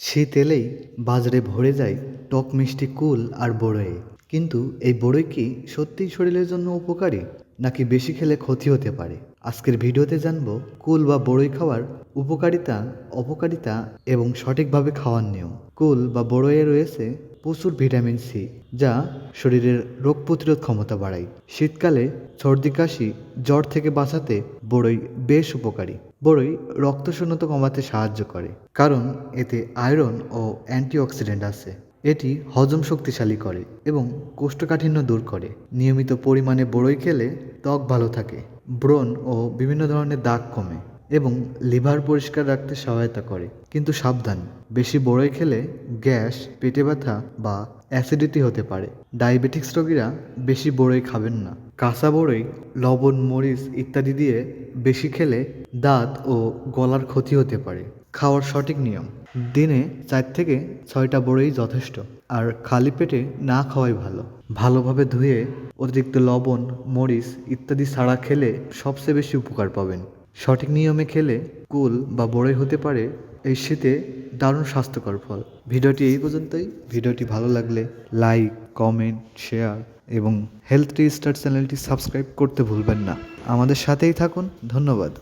শীত এলেই বাজারে ভরে যায় টক মিষ্টি কুল আর বড়য়ে। কিন্তু এই বড়ই কি সত্যিই শরীরের জন্য উপকারী, নাকি বেশি খেলে ক্ষতি হতে পারে? আজকের ভিডিওতে জানব কুল বা বড়ই খাওয়ার উপকারিতা, অপকারিতা এবং সঠিকভাবে খাওয়ার নিয়ম। কুল বা বড়ইয়ে রয়েছে প্রচুর ভিটামিন সি, যা শরীরের রোগ প্রতিরোধ ক্ষমতা বাড়ায়। শীতকালে সর্দি কাশি, জ্বর থেকে বাঁচাতে বড়ই বেশ উপকারী। বড়ই রক্তশূন্যতা কমাতে সাহায্য করে, কারণ এতে আয়রন ও অ্যান্টিঅক্সিডেন্ট আছে। এটি হজম শক্তিশালী করে এবং কোষ্ঠকাঠিন্য দূর করে। নিয়মিত পরিমাণে বড়ই খেলে ত্বক ভালো থাকে, ব্রণ ও বিভিন্ন ধরনের দাগ কমে এবং লিভার পরিষ্কার রাখতে সহায়তা করে, কিন্তু সাবধান। বেশি বড়ই খেলে গ্যাস, পেটে ব্যথা বা অ্যাসিডিটি হতে পারে। ডায়াবেটিক্স রোগীরা বেশি বড়ই খাবেন না। কাঁচা বড়ই লবণ, মরিচ ইত্যাদি দিয়ে বেশি খেলে দাঁত ও গলার ক্ষতি হতে পারে। খাওয়ার সঠিক নিয়ম। দিনে চার থেকে ছয়টা বড়ই যথেষ্ট, আর খালি পেটে না খাওয়াই ভালো। ভালোভাবে ধুয়ে অতিরিক্ত লবণ, মরিচ ইত্যাদি ছাড়া খেলে সবচেয়ে বেশি উপকার পাবেন। সঠিক নিয়মে খেলে কুল বা বড়ই হতে পারে। এই শীতে দারুণ স্বাস্থ্যকর ফল। ভিডিওটি এই পর্যন্তই। ভিডিওটি ভালো লাগলে লাইক, কমেন্ট, শেয়ার। এবং হেলথ রিস্টার চ্যানেলটি সাবস্ক্রাইব করতে ভুলবেন না। আমাদের সাথেই থাকুন। ধন্যবাদ।